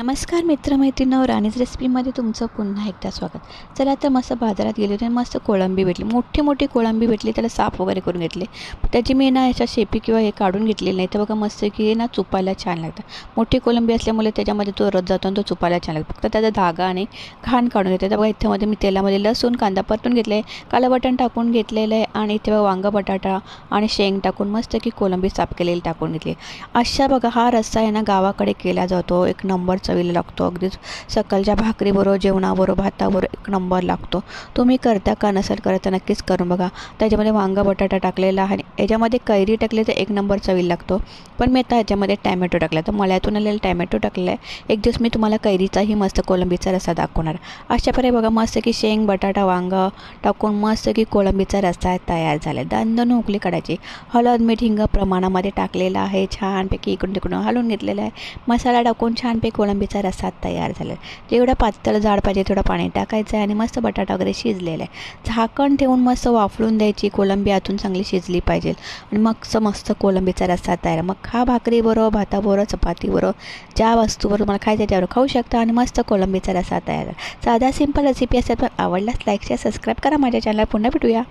नमस्कार मित्रमैत्रिणींनो राणीज रेसिपीमध्ये तुमचं पुन्हा एकदा स्वागत. चला तर मस्त बाजारात गेले होते आणि मस्त कोळंबी भेटली. मोठी मोठी कोळंबी भेटली त्याला साफ वगैरे करून घेतले. त्याची मी ना याच्या शेपी किंवा हे काढून घेतलेली नाही. तर बघा मस्त की ना चुपायला छान लागतं. मोठी कोळंबी असल्यामुळे त्याच्यामध्ये तो रस जातो आणि तो चुपायला छान लागतो. फक्त त्याचा धागा आणि घाण काढून घेते तर बघा इथेमध्ये मी तेलामध्ये लसूण कांदा परतून घेतले आहे. कालं बटण टाकून घेतलेलं आहे आणि इथे बघा वांगा बटाटा आणि शेंग टाकून मस्त की कोळंबी साफ केलेली टाकून घेतली अशा बघा हा रस्सा आहे ना गावाकडे केला जातो. एक नंबर चवीला लागतो. अगदीच सकाळच्या भाकरीबरोबर जेवणाबरोबर भाताबरोबर एक नंबर लागतो. तुम्ही करता का नसेल करता नक्कीच करून बघा. त्याच्यामध्ये वांगा बटाटा टाकलेला आहे आणि याच्यामध्ये कैरी टाकली तर एक नंबर चवीला लागतो. पण मी आता ह्याच्यामध्ये टॅमॅटो टाकला तर मळ्यातून आलेला टॅमॅटो टाकला आहे एक दिवस मी तुम्हाला कैरीचाही मस्त कोलंबीचा रस्सा दाखवणार. अशा प्रकारे बघा मस्त की शेंग बटाटा वांगा टाकून मस्त की कोळंबीचा रस्सा तयार झाला दांदण उकली काढायची. हळद मीठ हिंग प्रमाणामध्ये टाकलेला आहे. छानपैकी इकडून तिकडून हलवून घेतलेलं आहे. मसाला टाकून छानपैकी कोळंबी कोथिंबीचा रसात तयार झाला. आहे जेवढा पातळ जाड पाहिजे तेवढं पाणी टाकायचं आहे आणि मस्त बटाटा वगैरे शिजलेला आहे. झाकण ठेवून मस्त वाफळून द्यायची कोलंबी आतून चांगली शिजली पाहिजे. आणि मग मस्त कोलंबीचा रस्सा तयार मग खा भाकरीबरोबर भाताबरोबर चपातीबरोबर ज्या वस्तूवर तुम्हाला खायचं त्यावर खाऊ शकता आणि मस्त कोलंबीचा रस्सा तयार साधा सिंपल रेसिपी असतात पण आवडल्यास लाईक शेअर सबस्क्राईब करा. माझ्या चॅनलला पुन्हा भेटूया.